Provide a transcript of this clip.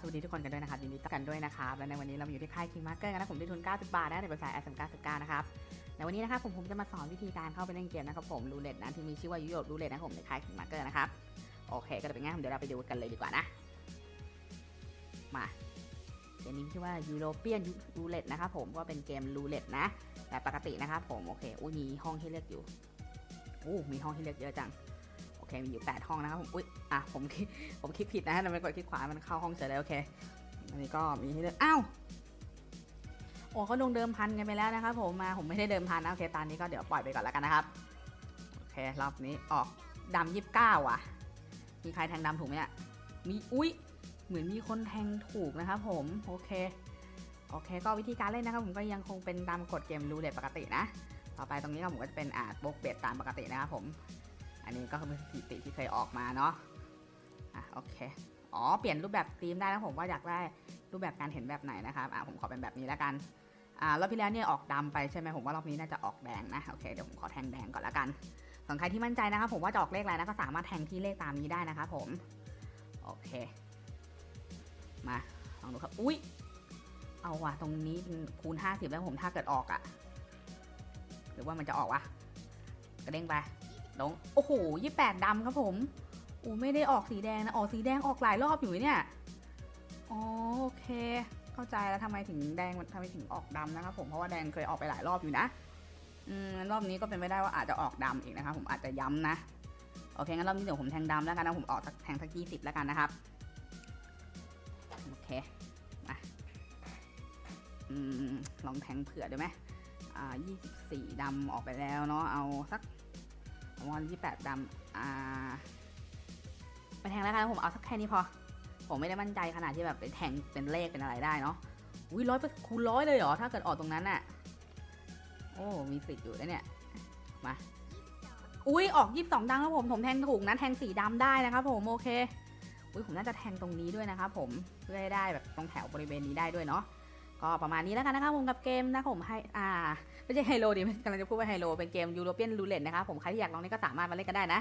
สวัสดีทุกคนกันด้วยนะครับยินดีต้อนรับกันด้วยนะครับและในวันนี้เราอยู่ที่ค่าย King Marker กันนะผมได้ทุน 90 บาทนะในภาษา SM 99 นะครับในวันนี้นะครับผมผมจะมาสอนวิธีการเข้าไปเล่นเกมนะครับผมรูเล็ตนะที่มีชื่อว่ายุโรปรูเล็ตนะผมในค่าย King Marker นะครับโอเค ก็จะเป็นไงเดี๋ยวเราไปดูกันเลยดีกว่านะมาเกมนี้ชื่อว่า European Roulette นะครับผมก็เป็นเกมรูเล็ตนะแต่ปกตินะครับผมโอเคอุ้ยมีห้องให้เลือกอยู่อู้มีห้องให้เลือกเยอะจัง เคมีอยู่แปดห้องนะครับผมอุ้ยอะผมคิดผมคลิกผิดนะทำไมกดคลิกขวามันเข้าห้องเฉยเลยโอเคอันนี้ก็มีให้เลือกอ้าวโอ้เขาลงเดิมพันกันไปแล้วนะครับผมมาผมไม่ได้เดิมพันนะโอเคตอนนี้ก็เดี๋ยวปล่อยไปก่อนแล้วกันนะครับโอเครอบนี้ออกดำยี่สิบเก้าอะ มีใครแทงดำถูกไหมเนี่ยมีอุ๊ยเหมือนมีคนแทงถูกนะครับผมโอเคโอเค ก็วิธีการเล่นนะครับผมก็ยังคงเป็นตามกฎเกมรูเล็ตปกตินะ ต่อไปตรงนี้ก็ผมก็จะเป็นอาดบกเบ็ดตามปกตินะครับผม อันนี้ก็คือเป็นสถิติที่เคยออกมาเนาะอะโอเคอ๋อเปลี่ยนรูปแบบธีมได้นะผมว่าอยากได้รูปแบบการเห็นแบบไหนนะครับอะผมขอเป็นแบบนี้แล้วกันอ่ารอบที่แล้วเนี่ยออกดำไปใช่ไหมผมว่ารอบนี้น่าจะออกแดงนะโอเคเดี๋ยวผมขอแทงแดงก่อนแล้วกันส่วนใครที่มั่นใจนะครับผมว่าจะออกเลขอะไรนะก็สามารถแทงที่เลขตามนี้ได้นะครับผมโอเค มาลองดูครับอุ้ยเอาว่ะตรงนี้เป็นคูณ 50 แล้วผมถ้าเกิดออกอะหรือว่ามันจะออกวะกระเด้งไป ลงโอ้โหยี่แปดดำครับผมอูไม่ได้ออกสีแดงนะออกสีแดงออกหลายรอบอยู่เนี่ยอ๋อโอเค เข้าใจแล้วทำไมถึงแดงทำไมถึงออกดำนะครับผมเพราะว่าแดงเคยออกไปหลายรอบอยู่นะอืมรอบนี้ก็เป็นไปได้ว่าอาจจะออกดำอีกนะครับผมอาจจะย้ำนะโอเคงั้นรอบนี้เดี๋ยวผมแทงดำแล้วกันนะผมออกสักแทงสักยี่สิบแล้วกันนะครับโอเคมาอืมลองแทงเผื่อได้ไหมอ่ายี่สิบสี่ดำออกไปแล้วเนาะเอาสัก ผมว่ายี่แปดดำอ่าไปแทงแล้วกันผมเอาสักแค่นี้พอ ผมไม่ได้มั่นใจขนาดที่แบบไปแทงเป็นเลขเป็นอะไรได้เนาะอุ้ยร้อยคูณร้อยเลยเหรอ ถ้าเกิดออกตรงนั้นน่ะโอ้มีสิทธิ์อยู่นะเนี่ยมาอุ้ยออกยี่สิบสองดังครับผมผมแทงถูกนะแทงสีดำได้นะครับผมโอเคอุ้ยผมน่าจะแทงตรงนี้ด้วยนะครับผมเพื่อให้ได้แบบตรงแถวบริเวณนี้ได้ด้วยเนาะ ก็ประมาณนี้แล้วกันนะครับผมกับเกมนะผมให้อ่าไม่ใช่ไฮโลดิกำลังจะพูดว่าไฮโลเป็นเกมยูโรเปียนรูเล็ตนะครับผมใครที่อยากลองนี่ก็สามารถมาเล่นกันได้นะ